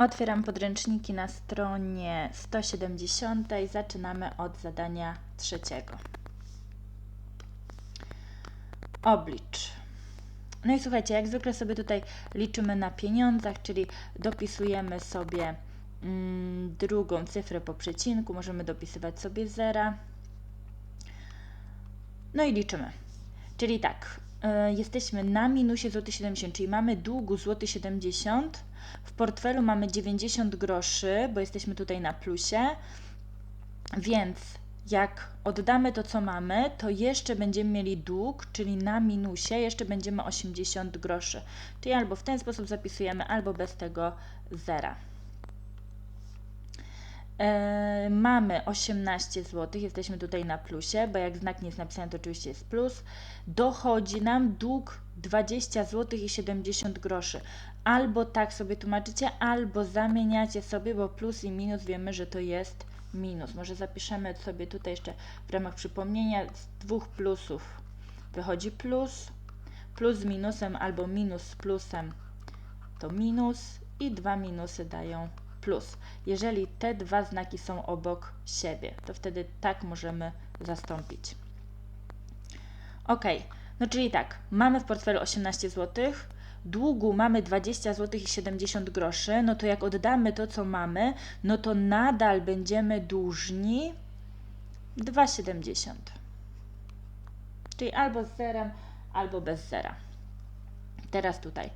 Otwieram podręczniki na stronie 170. Zaczynamy od zadania trzeciego. Oblicz. No i słuchajcie, jak zwykle sobie tutaj liczymy na pieniądzach, czyli dopisujemy sobie mm, drugą cyfrę po przecinku, możemy dopisywać sobie zera. No i liczymy. Czyli tak, jesteśmy na minusie złoty 70, czyli mamy długu złoty 70, w portfelu mamy 90 groszy, bo jesteśmy tutaj na plusie, więc jak oddamy to, co mamy, to jeszcze będziemy mieli dług, czyli na minusie jeszcze będziemy 80 groszy. Czyli albo w ten sposób zapisujemy, albo bez tego zera. E, mamy 18 zł, jesteśmy tutaj na plusie, bo jak znak nie jest napisany, to oczywiście jest plus. Dochodzi nam dług 20 zł i 70 groszy. Albo tak sobie tłumaczycie, albo zamieniacie sobie, bo plus i minus wiemy, że to jest minus. Może zapiszemy sobie tutaj jeszcze w ramach przypomnienia z dwóch plusów wychodzi plus, plus z minusem albo minus z plusem to minus i dwa minusy dają plus. Jeżeli te dwa znaki są obok siebie, to wtedy tak możemy zastąpić. Ok, no czyli tak, mamy w portfelu 18 zł, długu mamy 20 zł i 70 groszy, no to jak oddamy to, co mamy, no to nadal będziemy dłużni 2,70. Czyli albo z zerem, albo bez zera. Teraz tutaj.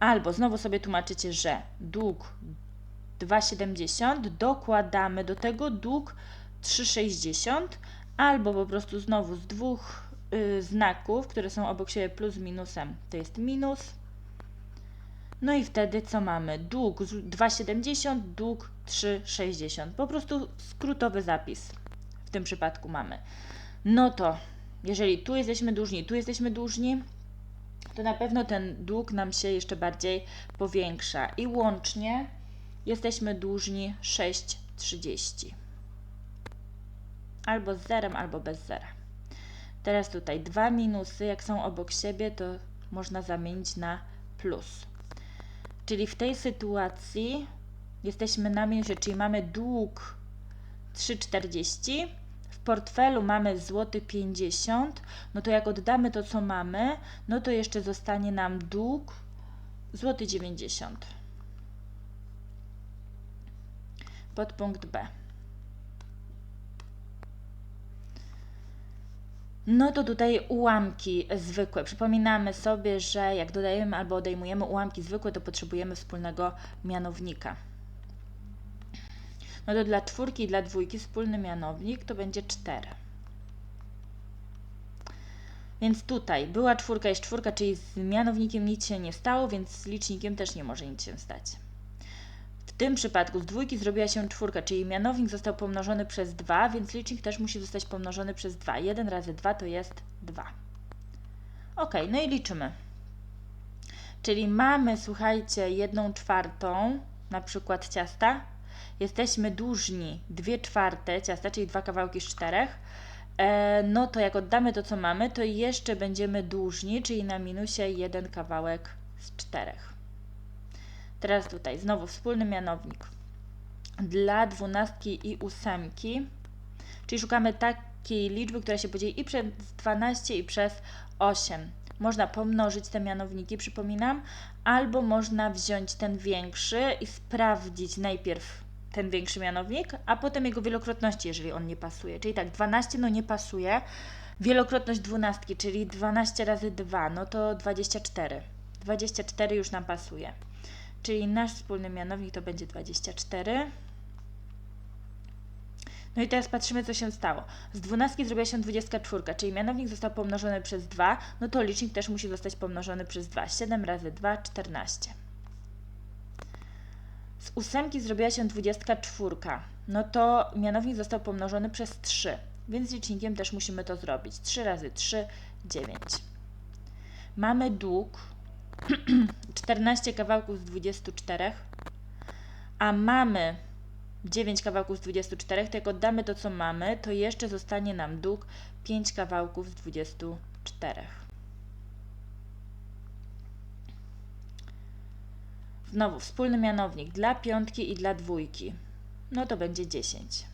Albo znowu sobie tłumaczycie, że dług 2,70 dokładamy do tego dług 3,60 albo po prostu znowu z dwóch y, znaków, które są obok siebie plus minusem, to jest minus no i wtedy co mamy? Dług 2,70, dług 3,60. Po prostu skrótowy zapis w tym przypadku mamy. No to jeżeli tu jesteśmy dłużni, tu jesteśmy dłużni, to na pewno ten dług nam się jeszcze bardziej powiększa i łącznie jesteśmy dłużni 6,30. Albo z zerem, albo bez zera. Teraz tutaj dwa minusy, jak są obok siebie, to można zamienić na plus. Czyli w tej sytuacji jesteśmy na minusie, czyli mamy dług 3,40, w portfelu mamy złoty 50, no to jak oddamy to, co mamy, no to jeszcze zostanie nam dług złoty 90. Podpunkt B. No to tutaj ułamki zwykłe. Przypominamy sobie, że jak dodajemy albo odejmujemy ułamki zwykłe, to potrzebujemy wspólnego mianownika. No to dla czwórki i dla dwójki wspólny mianownik to będzie 4. Więc tutaj była czwórka, jest czwórka, czyli z mianownikiem nic się nie stało, więc z licznikiem też nie może nic się stać tym przypadku z dwójki zrobiła się czwórka, czyli mianownik został pomnożony przez 2, więc licznik też musi zostać pomnożony przez 2. 1 razy 2 to jest 2. Ok, no i liczymy. Czyli mamy, słuchajcie, 1 czwartą, na przykład ciasta. Jesteśmy dłużni 2 czwarte ciasta, czyli dwa kawałki z czterech. E, no to jak oddamy to, co mamy, to jeszcze będziemy dłużni, czyli na minusie jeden kawałek z czterech. Teraz tutaj znowu wspólny mianownik dla dwunastki i ósemki, czyli szukamy takiej liczby, która się podzieli i przez 12 i przez 8. Można pomnożyć te mianowniki, przypominam, albo można wziąć ten większy i sprawdzić najpierw ten większy mianownik, a potem jego wielokrotności, jeżeli on nie pasuje. Czyli tak, 12 no nie pasuje, wielokrotność dwunastki, czyli 12 razy 2, no to 24. 24 już nam pasuje czyli nasz wspólny mianownik to będzie 24. No i teraz patrzymy, co się stało. Z 12 zrobiła się 24, czyli mianownik został pomnożony przez 2, no to licznik też musi zostać pomnożony przez 2. 7 razy 2, 14. Z 8 zrobiła się 24, no to mianownik został pomnożony przez 3, więc licznikiem też musimy to zrobić. 3 razy 3, 9. Mamy dług 14 kawałków z 24, a mamy 9 kawałków z 24, to jak oddamy to, co mamy, to jeszcze zostanie nam dług 5 kawałków z 24. Znowu wspólny mianownik dla piątki i dla dwójki. No to będzie 10.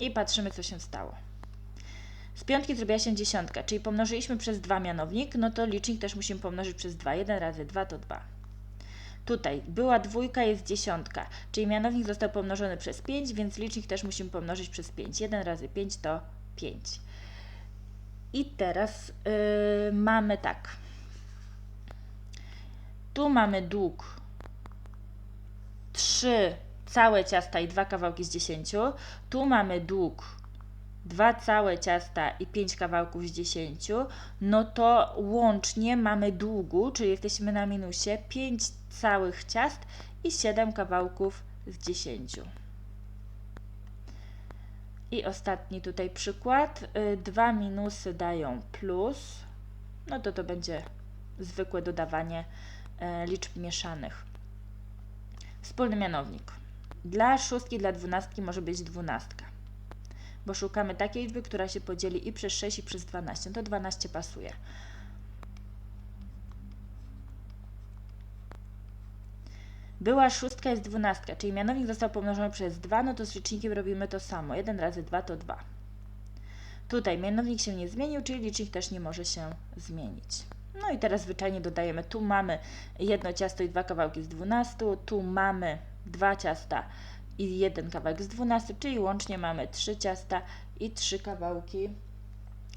I patrzymy, co się stało. Z piątki zrobiła się dziesiątka, czyli pomnożyliśmy przez 2 mianownik, no to licznik też musimy pomnożyć przez 2. 1 razy 2 to 2. Tutaj była dwójka, jest dziesiątka, czyli mianownik został pomnożony przez 5, więc licznik też musimy pomnożyć przez 5. 1 razy 5 to 5. I teraz yy, mamy tak. Tu mamy dług 3 całe ciasta i 2 kawałki z 10. Tu mamy dług 2 całe ciasta i 5 kawałków z 10, no to łącznie mamy długu, czyli jesteśmy na minusie 5 całych ciast i 7 kawałków z 10. I ostatni tutaj przykład. Y, Dwa minusy dają plus. No to to będzie zwykłe dodawanie e, liczb mieszanych. Wspólny mianownik. Dla szóstki, dla dwunastki może być dwunastka. Bo szukamy takiej liczby, która się podzieli i przez 6 i przez 12. No to 12 pasuje. Była szóstka, jest dwunastka, czyli mianownik został pomnożony przez 2, no to z licznikiem robimy to samo. 1 razy 2 to 2. Tutaj mianownik się nie zmienił, czyli licznik też nie może się zmienić. No i teraz zwyczajnie dodajemy, tu mamy jedno ciasto i dwa kawałki z 12, tu mamy dwa ciasta i jeden kawałek z 12, czyli łącznie mamy trzy ciasta i trzy kawałki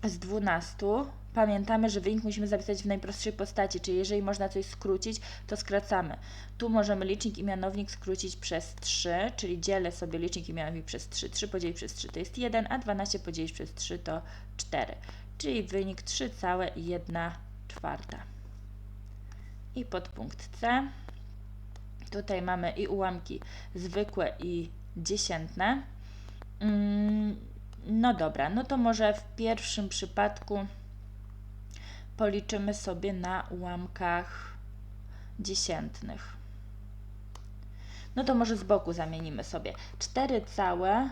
z 12. Pamiętamy, że wynik musimy zapisać w najprostszej postaci, czyli jeżeli można coś skrócić, to skracamy. Tu możemy licznik i mianownik skrócić przez 3, czyli dzielę sobie licznik i mianownik przez 3. 3 podzielić przez 3 to jest 1, a 12 podzielić przez 3 to 4, czyli wynik 3,1 czwarta. I podpunkt C. Tutaj mamy i ułamki zwykłe i dziesiętne. Mm, no dobra, no to może w pierwszym przypadku policzymy sobie na ułamkach dziesiętnych. No to może z boku zamienimy sobie 4 całe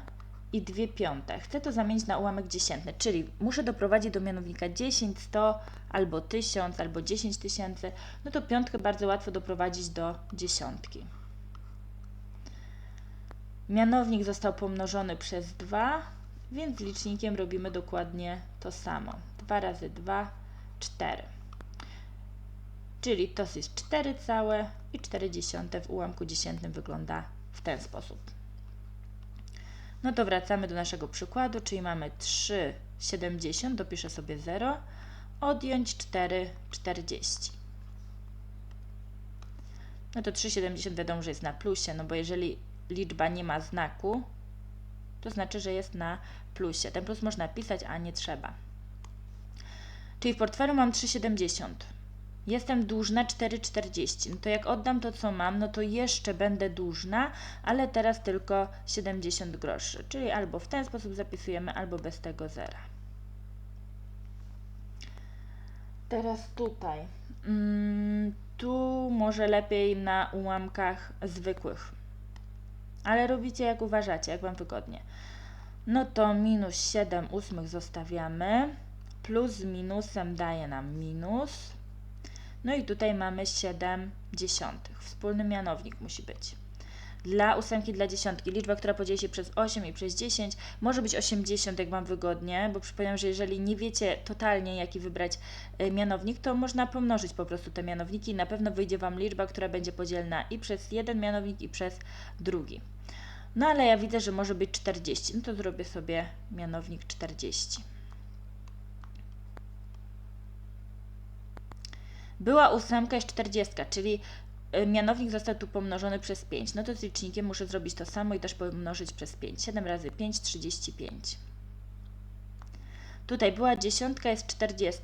i 2 piąte. Chcę to zamienić na ułamek dziesiętny, czyli muszę doprowadzić do mianownika 10, 100 albo 1000 albo 10 tysięcy. No to piątkę bardzo łatwo doprowadzić do dziesiątki. Mianownik został pomnożony przez 2, więc licznikiem robimy dokładnie to samo. 2 razy 2, 4. Czyli to jest 4 całe i 4 dziesiąte w ułamku dziesiętnym wygląda w ten sposób. No to wracamy do naszego przykładu, czyli mamy 3,70, dopiszę sobie 0, odjąć 4,40. No to 3,70 wiadomo, że jest na plusie, no bo jeżeli liczba nie ma znaku, to znaczy, że jest na plusie. Ten plus można pisać, a nie trzeba. Czyli w portfelu mam 3,70. Jestem dłużna 4,40. No to jak oddam to, co mam, no to jeszcze będę dłużna, ale teraz tylko 70 groszy. Czyli albo w ten sposób zapisujemy, albo bez tego zera. Teraz tutaj. Mm, tu może lepiej na ułamkach zwykłych. Ale robicie jak uważacie, jak Wam wygodnie. No to minus 7 ósmych zostawiamy. Plus z minusem daje nam minus. No i tutaj mamy 7 dziesiątych. Wspólny mianownik musi być. Dla ósemki, dla dziesiątki, liczba, która podzieli się przez 8 i przez 10, może być 80, jak Wam wygodnie, bo przypominam, że jeżeli nie wiecie totalnie, jaki wybrać y, mianownik, to można pomnożyć po prostu te mianowniki i na pewno wyjdzie Wam liczba, która będzie podzielna i przez jeden mianownik, i przez drugi. No ale ja widzę, że może być 40, no to zrobię sobie mianownik 40. Była ósemka, jest 40, czyli y, mianownik został tu pomnożony przez 5. No to z licznikiem muszę zrobić to samo i też pomnożyć przez 5. 7 razy 5, 35. Tutaj była dziesiątka, jest 40,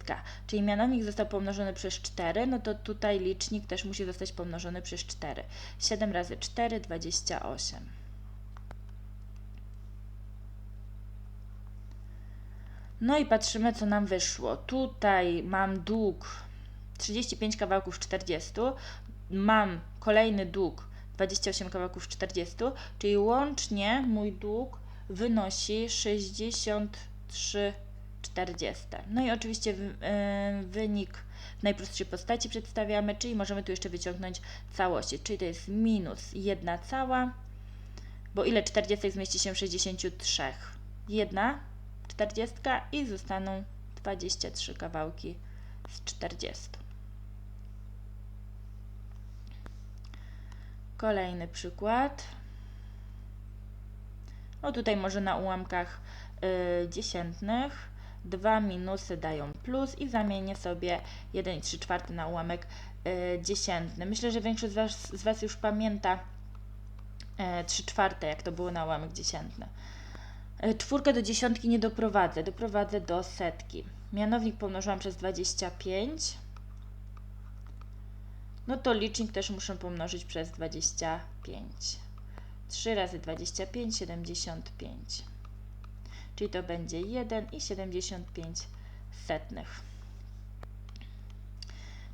czyli mianownik został pomnożony przez 4, no to tutaj licznik też musi zostać pomnożony przez 4. 7 razy 4, 28. No i patrzymy, co nam wyszło. Tutaj mam dług 35 kawałków 40, mam kolejny dług 28 kawałków 40, czyli łącznie mój dług wynosi 63 40. No i oczywiście e, wynik w najprostszej postaci przedstawiamy, czyli możemy tu jeszcze wyciągnąć całości, czyli to jest minus 1 cała, bo ile 40 zmieści się w 63? 1 40 i zostaną 23 kawałki z 40. Kolejny przykład. O tutaj może na ułamkach y, dziesiętnych dwa minusy dają plus i zamienię sobie 1 i 3 czwarte na ułamek y, dziesiętny. Myślę, że większość z was, z was już pamięta y, 3 czwarte, jak to było na ułamek dziesiętny. Y, Czwórkę do dziesiątki nie doprowadzę, doprowadzę do setki. Mianownik pomnożyłam przez 25. No to licznik też muszę pomnożyć przez 25. 3 razy 25, 75. Czyli to będzie 1 i 75 setnych.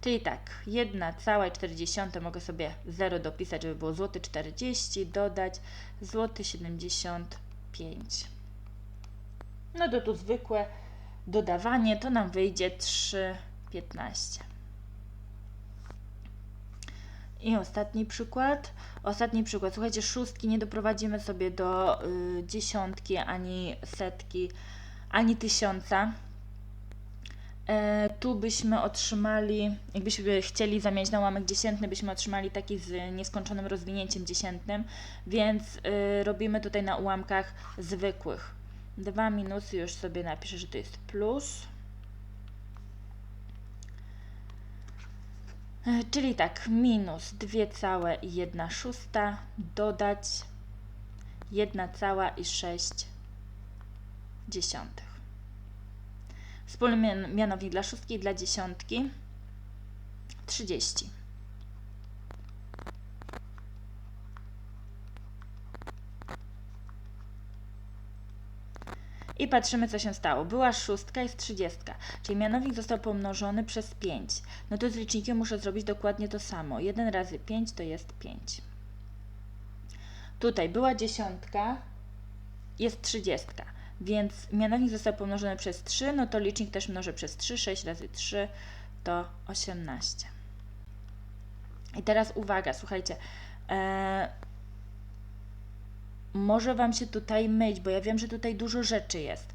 Czyli tak, 1 cała i 40 mogę sobie 0 dopisać, żeby było złoty 40, dodać złoty 75. No to tu zwykłe dodawanie, to nam wyjdzie 3,15. I ostatni przykład. Ostatni przykład. Słuchajcie, szóstki nie doprowadzimy sobie do y, dziesiątki, ani setki, ani tysiąca. E, tu byśmy otrzymali, jakbyśmy chcieli zamienić na ułamek dziesiętny, byśmy otrzymali taki z nieskończonym rozwinięciem dziesiętnym, więc y, robimy tutaj na ułamkach zwykłych. Dwa minusy już sobie napiszę, że to jest plus. Czyli tak, minus 2 całe i 1 szósta, dodać 1 cała i 6 dziesiątych. Wspólny mian- mianownik dla szóstki i dla dziesiątki 30. I patrzymy, co się stało. Była szóstka, jest trzydziestka, czyli mianownik został pomnożony przez 5. No to z licznikiem muszę zrobić dokładnie to samo. 1 razy 5 to jest 5. Tutaj była dziesiątka, jest trzydziestka, więc mianownik został pomnożony przez 3, no to licznik też mnożę przez 3. 6 razy 3 to 18. I teraz uwaga, słuchajcie. E, może Wam się tutaj myć, bo ja wiem, że tutaj dużo rzeczy jest.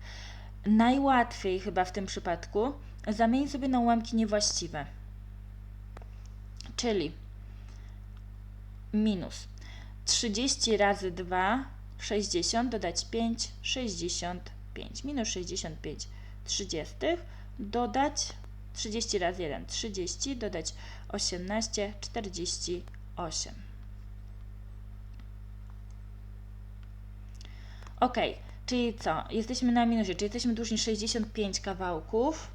Najłatwiej chyba w tym przypadku zamienić sobie na ułamki niewłaściwe. Czyli minus 30 razy 2, 60, dodać 5, 65. Minus 65 30, dodać 30 razy 1, 30, dodać 18, 48. Ok, czyli co? Jesteśmy na minusie, czyli jesteśmy dłużni 65 kawałków.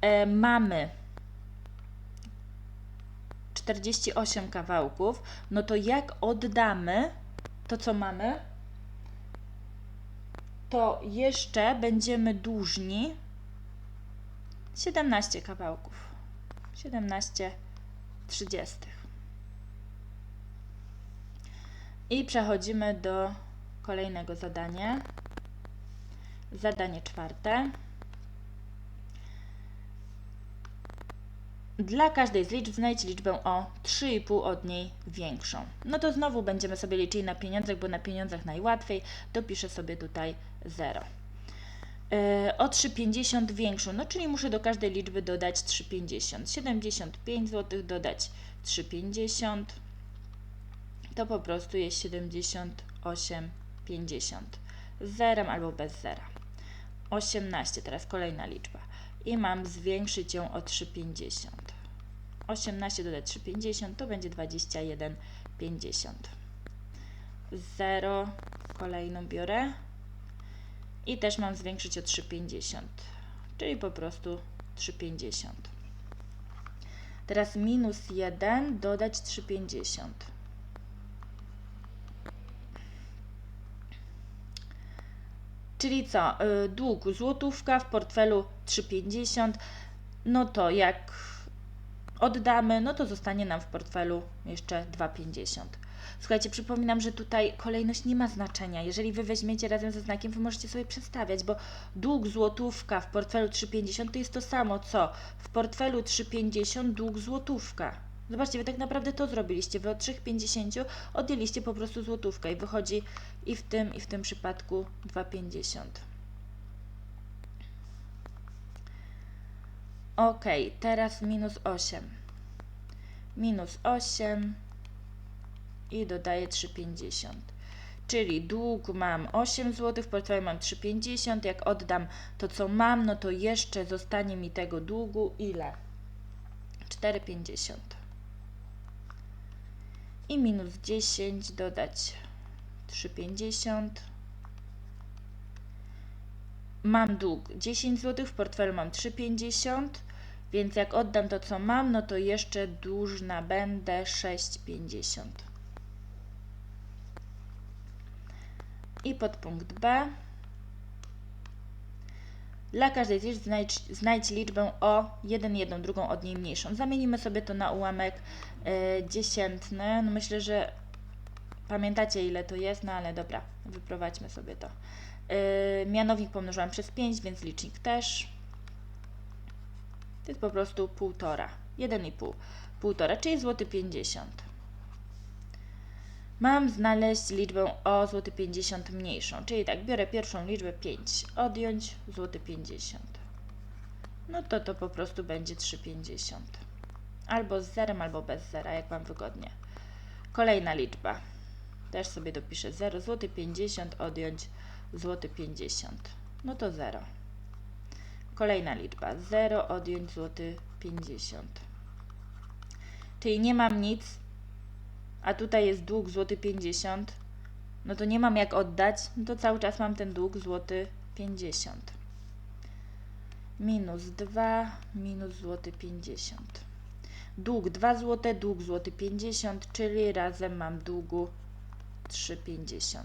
E, mamy 48 kawałków. No to jak oddamy to, co mamy, to jeszcze będziemy dłużni 17 kawałków. 17 trzydziestych. I przechodzimy do kolejnego zadania. Zadanie czwarte. Dla każdej z liczb znajdź liczbę o 3,5 od niej większą. No to znowu będziemy sobie liczyli na pieniądzach, bo na pieniądzach najłatwiej. Dopiszę sobie tutaj 0. Yy, o 3,50 większą, no czyli muszę do każdej liczby dodać 3,50. 75 zł dodać 3,50 to po prostu jest 78,50 z zerem albo bez zera. 18, teraz kolejna liczba. I mam zwiększyć ją o 3,50. 18 dodać 3,50 to będzie 21,50. 0, kolejną biorę. I też mam zwiększyć o 3,50, czyli po prostu 3,50. Teraz minus 1 dodać 3,50. Czyli co? Y, Dług złotówka, w portfelu 3,50. No to jak oddamy, no to zostanie nam w portfelu jeszcze 2,50. Słuchajcie, przypominam, że tutaj kolejność nie ma znaczenia. Jeżeli wy weźmiecie razem ze znakiem, wy możecie sobie przestawiać, bo dług złotówka w portfelu 3,50 to jest to samo co w portfelu 3,50 dług złotówka. Zobaczcie, wy tak naprawdę to zrobiliście. Wy od 3,50 odjęliście po prostu złotówkę i wychodzi i w tym, i w tym przypadku 2,50. Ok, teraz minus 8. Minus 8 i dodaję 3,50. Czyli dług mam 8 zł, w portfelu mam 3,50. Jak oddam to, co mam, no to jeszcze zostanie mi tego długu ile? 4,50. I minus 10 dodać 3,50. Mam dług 10 zł, w portfelu mam 3,50. Więc jak oddam to, co mam, no to jeszcze dłużna będę 6,50. I podpunkt B. Dla każdej z liczb znajdź, znajdź liczbę o 1, 1, drugą od niej mniejszą. Zamienimy sobie to na ułamek dziesiętny. No myślę, że pamiętacie ile to jest, no ale dobra, wyprowadźmy sobie to. Y, mianownik pomnożyłam przez 5, więc licznik też. To jest po prostu półtora. 1,5. Półtora, czyli złoty 50. Mam znaleźć liczbę o złoty 50 mniejszą, czyli tak, biorę pierwszą liczbę 5, odjąć złoty 50. No to to po prostu będzie 3,50. Albo z zerem, albo bez zera, jak Wam wygodnie. Kolejna liczba. Też sobie dopiszę 0, złoty 50, odjąć złoty 50. No to 0. Kolejna liczba 0, odjąć złoty 50. Czyli nie mam nic, a tutaj jest dług złoty 50, no to nie mam jak oddać, no to cały czas mam ten dług złoty 50. Minus 2, minus złoty 50. Dług 2 złote, dług złoty 50, czyli razem mam długu 3,50.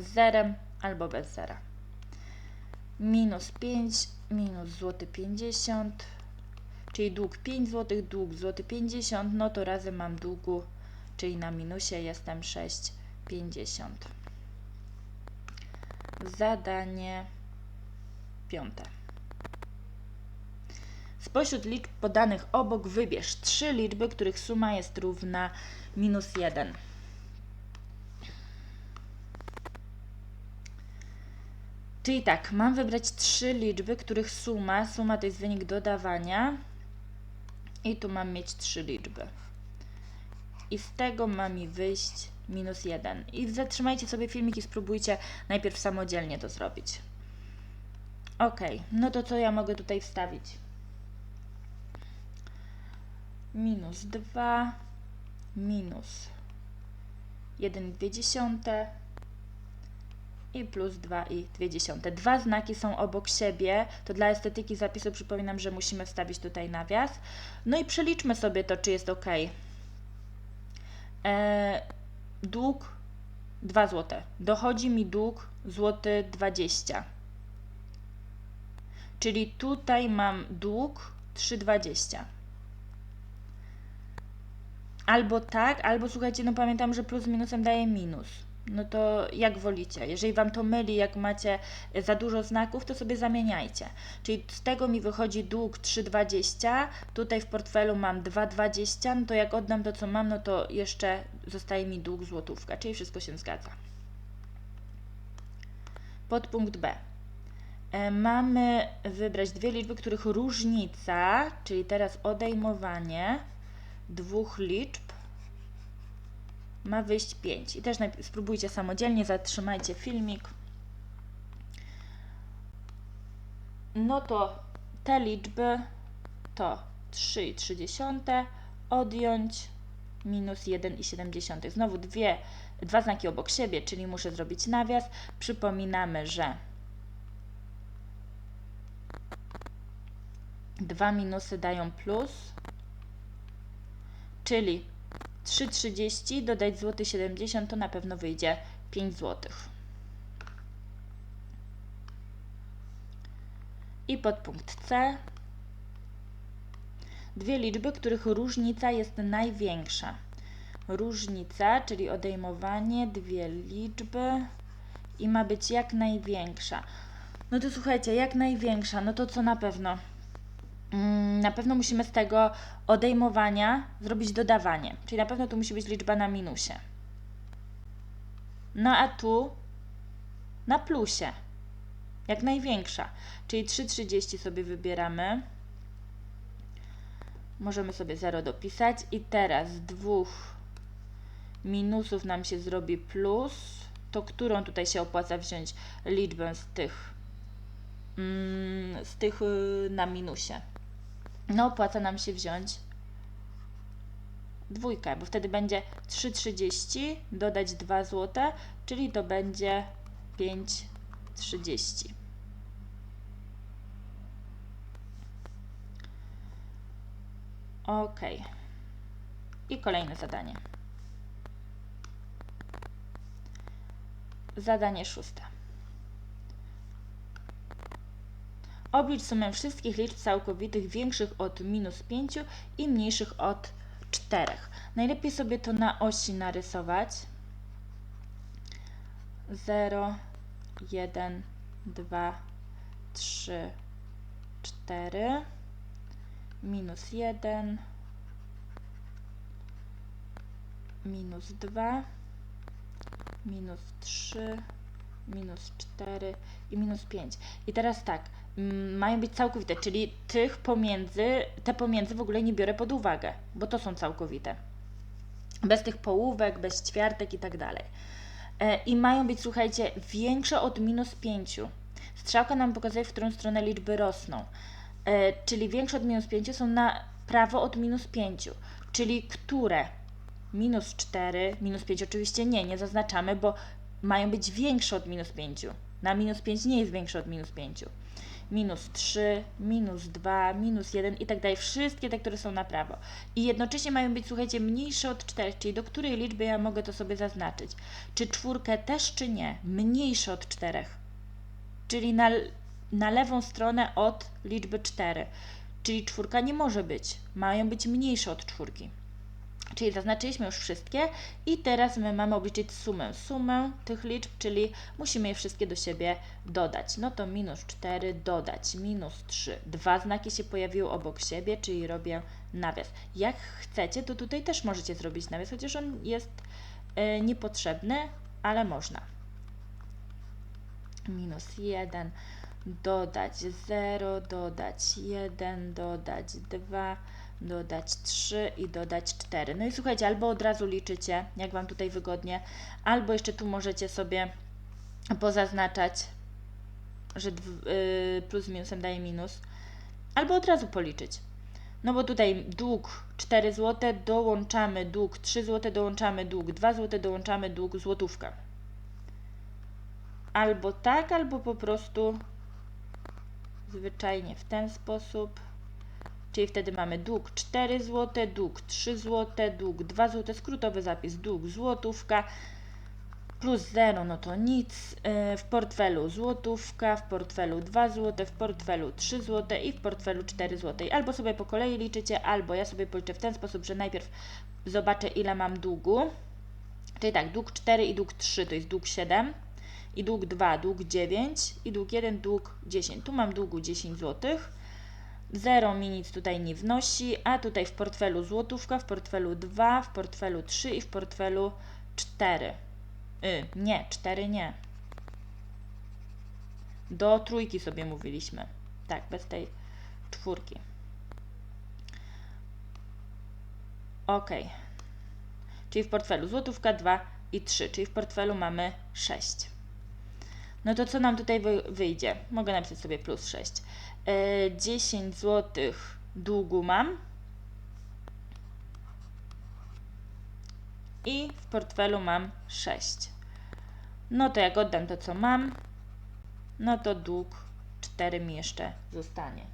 Z zerem albo bez zera. Minus 5, minus złoty 50 czyli dług 5 zł, dług złoty 50, no to razem mam długu, czyli na minusie jestem 6,50. Zadanie piąte. Spośród liczb podanych obok wybierz trzy liczby, których suma jest równa minus 1. Czyli tak, mam wybrać trzy liczby, których suma, suma to jest wynik dodawania, i tu mam mieć trzy liczby. I z tego ma mi wyjść minus 1. I zatrzymajcie sobie filmik i spróbujcie najpierw samodzielnie to zrobić. Ok, no to co ja mogę tutaj wstawić? Minus 2, minus 1,2 i plus 2,2. Dwa znaki są obok siebie, to dla estetyki zapisu przypominam, że musimy wstawić tutaj nawias. No i przeliczmy sobie to, czy jest ok. E, dług 2 zł. Dochodzi mi dług złoty 20. Czyli tutaj mam dług 3,20. Albo tak, albo słuchajcie, no pamiętam, że plus minusem daje minus no to jak wolicie. Jeżeli Wam to myli, jak macie za dużo znaków, to sobie zamieniajcie. Czyli z tego mi wychodzi dług 3,20, tutaj w portfelu mam 2,20, no to jak oddam to, co mam, no to jeszcze zostaje mi dług złotówka, czyli wszystko się zgadza. Podpunkt B. E, mamy wybrać dwie liczby, których różnica, czyli teraz odejmowanie dwóch liczb ma wyjść 5. I też spróbujcie samodzielnie, zatrzymajcie filmik. No to te liczby to 3,3 odjąć minus 1,7. Znowu dwie, dwa znaki obok siebie, czyli muszę zrobić nawias. Przypominamy, że dwa minusy dają plus, czyli 3,30 dodać złoty 70 to na pewno wyjdzie 5 złotych. I podpunkt C. Dwie liczby, których różnica jest największa. różnica, czyli odejmowanie, dwie liczby i ma być jak największa. No to słuchajcie, jak największa, no to co na pewno? Mm, Na pewno musimy z tego odejmowania zrobić dodawanie, czyli na pewno tu musi być liczba na minusie. No a tu na plusie, jak największa, czyli 3,30 sobie wybieramy. Możemy sobie 0 dopisać i teraz z dwóch minusów nam się zrobi plus, to którą tutaj się opłaca wziąć liczbę z tych, mm, z tych y, na minusie? No opłaca nam się wziąć dwójkę, bo wtedy będzie 3,30 dodać 2 zł, czyli to będzie 5,30. Ok. I kolejne zadanie. Zadanie szóste. Oblicz sumę wszystkich liczb całkowitych większych od minus 5 i mniejszych od 4. Najlepiej sobie to na osi narysować. 0, 1, 2, 3, 4, minus 1, minus 2, minus 3, minus 4 i minus 5. I teraz tak, mają być całkowite, czyli tych pomiędzy, te pomiędzy w ogóle nie biorę pod uwagę, bo to są całkowite. Bez tych połówek, bez ćwiartek i tak dalej. E, I mają być, słuchajcie, większe od minus 5. Strzałka nam pokazuje, w którą stronę liczby rosną. E, czyli większe od minus 5 są na prawo od minus 5. Czyli które? Minus 4, minus 5 oczywiście nie, nie zaznaczamy, bo mają być większe od minus 5. Na minus 5 nie jest większe od minus 5. Minus 3, minus 2, minus 1 i tak dalej. Wszystkie te, które są na prawo. I jednocześnie mają być, słuchajcie, mniejsze od 4, czyli do której liczby ja mogę to sobie zaznaczyć. Czy czwórkę też, czy nie? Mniejsze od 4. Czyli na, na lewą stronę od liczby 4. Czyli czwórka nie może być. Mają być mniejsze od czwórki. Czyli zaznaczyliśmy już wszystkie i teraz my mamy obliczyć sumę. Sumę tych liczb, czyli musimy je wszystkie do siebie dodać. No to minus 4 dodać minus 3. Dwa znaki się pojawiły obok siebie, czyli robię nawias. Jak chcecie, to tutaj też możecie zrobić nawias, chociaż on jest e, niepotrzebny, ale można. Minus 1 dodać 0, dodać 1, dodać 2, dodać 3 i dodać 4. No i słuchajcie, albo od razu liczycie, jak Wam tutaj wygodnie, albo jeszcze tu możecie sobie pozaznaczać, że y, plus minusem daje minus, albo od razu policzyć. No bo tutaj dług 4 zł, dołączamy dług 3 zł, dołączamy dług 2 zł, dołączamy dług złotówka. Albo tak, albo po prostu zwyczajnie w ten sposób. Czyli wtedy mamy dług 4 zł, dług 3 zł, dług 2 zł, skrótowy zapis, dług złotówka, plus 0, no to nic, yy, w portfelu złotówka, w portfelu 2 zł, w portfelu 3 zł i w portfelu 4 zł. Albo sobie po kolei liczycie, albo ja sobie policzę w ten sposób, że najpierw zobaczę ile mam długu, czyli tak, dług 4 i dług 3 to jest dług 7, i dług 2, dług 9 i dług 1, dług 10. Tu mam długu 10 zł. 0 mi nic tutaj nie wnosi, a tutaj w portfelu złotówka, w portfelu 2, w portfelu 3 i w portfelu 4. Y, nie, 4 nie. Do trójki sobie mówiliśmy. Tak, bez tej czwórki. Ok. Czyli w portfelu złotówka 2 i 3, czyli w portfelu mamy 6. No to co nam tutaj wy wyjdzie? Mogę napisać sobie plus 6. E, 10 zł długu mam. I w portfelu mam 6. No to jak oddam to, co mam, no to dług 4 mi jeszcze zostanie.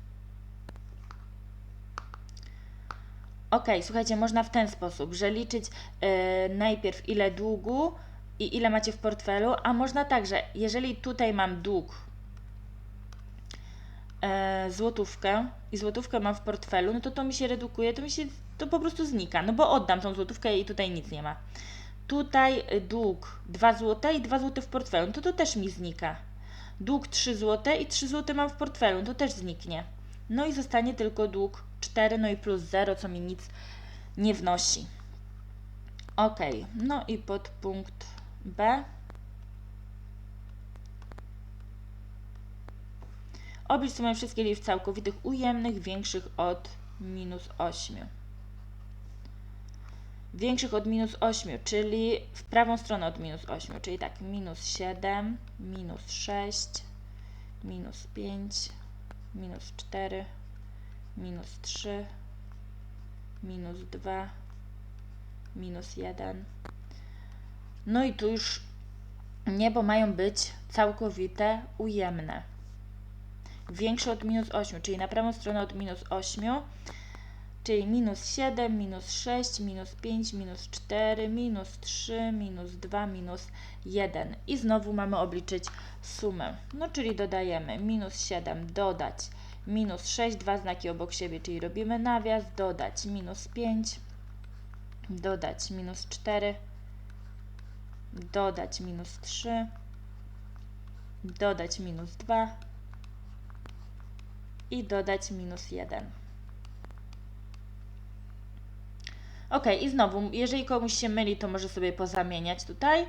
Ok, słuchajcie, można w ten sposób, że liczyć e, najpierw ile długu, i ile macie w portfelu, a można także, jeżeli tutaj mam dług e, złotówkę i złotówkę mam w portfelu, no to to mi się redukuje, to mi się to po prostu znika, no bo oddam tą złotówkę i tutaj nic nie ma. Tutaj dług 2 zł i 2 zł w portfelu, no to to też mi znika. Dług 3 zł i 3 zł mam w portfelu, no to też zniknie. No i zostanie tylko dług 4, no i plus 0, co mi nic nie wnosi. Ok, no i podpunkt B. Oblicz sumę wszystkich liczb całkowitych ujemnych większych od minus 8. Większych od minus 8, czyli w prawą stronę od minus 8, czyli tak, minus 7, minus 6, minus 5, minus 4, minus 3, minus 2, minus 1. No i tu już niebo mają być całkowite ujemne. Większe od minus 8, czyli na prawą stronę od minus 8, czyli minus 7, minus 6, minus 5, minus 4, minus 3, minus 2, minus 1. I znowu mamy obliczyć sumę. No czyli dodajemy minus 7, dodać minus 6, dwa znaki obok siebie, czyli robimy nawias, dodać minus 5, dodać minus 4, dodać minus 3, dodać minus 2 i dodać minus 1. Ok, i znowu, jeżeli komuś się myli, to może sobie pozamieniać tutaj,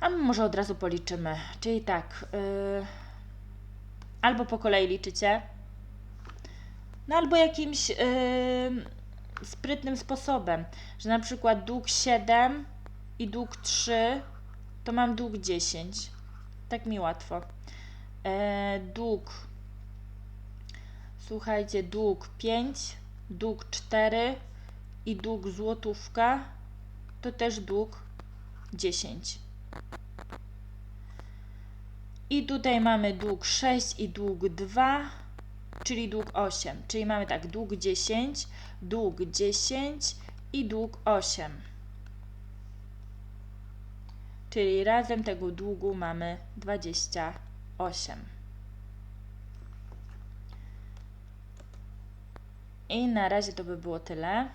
a my może od razu policzymy. Czyli tak, yy, albo po kolei liczycie, no albo jakimś yy, sprytnym sposobem, że na przykład dług 7 i dług 3, to mam dług 10. Tak mi łatwo. Yy, dług, słuchajcie, dług 5, dług 4 i dług złotówka, to też dług 10. I tutaj mamy dług 6 i dług 2, czyli dług 8. Czyli mamy tak, dług 10, dług 10 i dług 8. Czyli razem tego długu mamy 28. I na razie to by było tyle.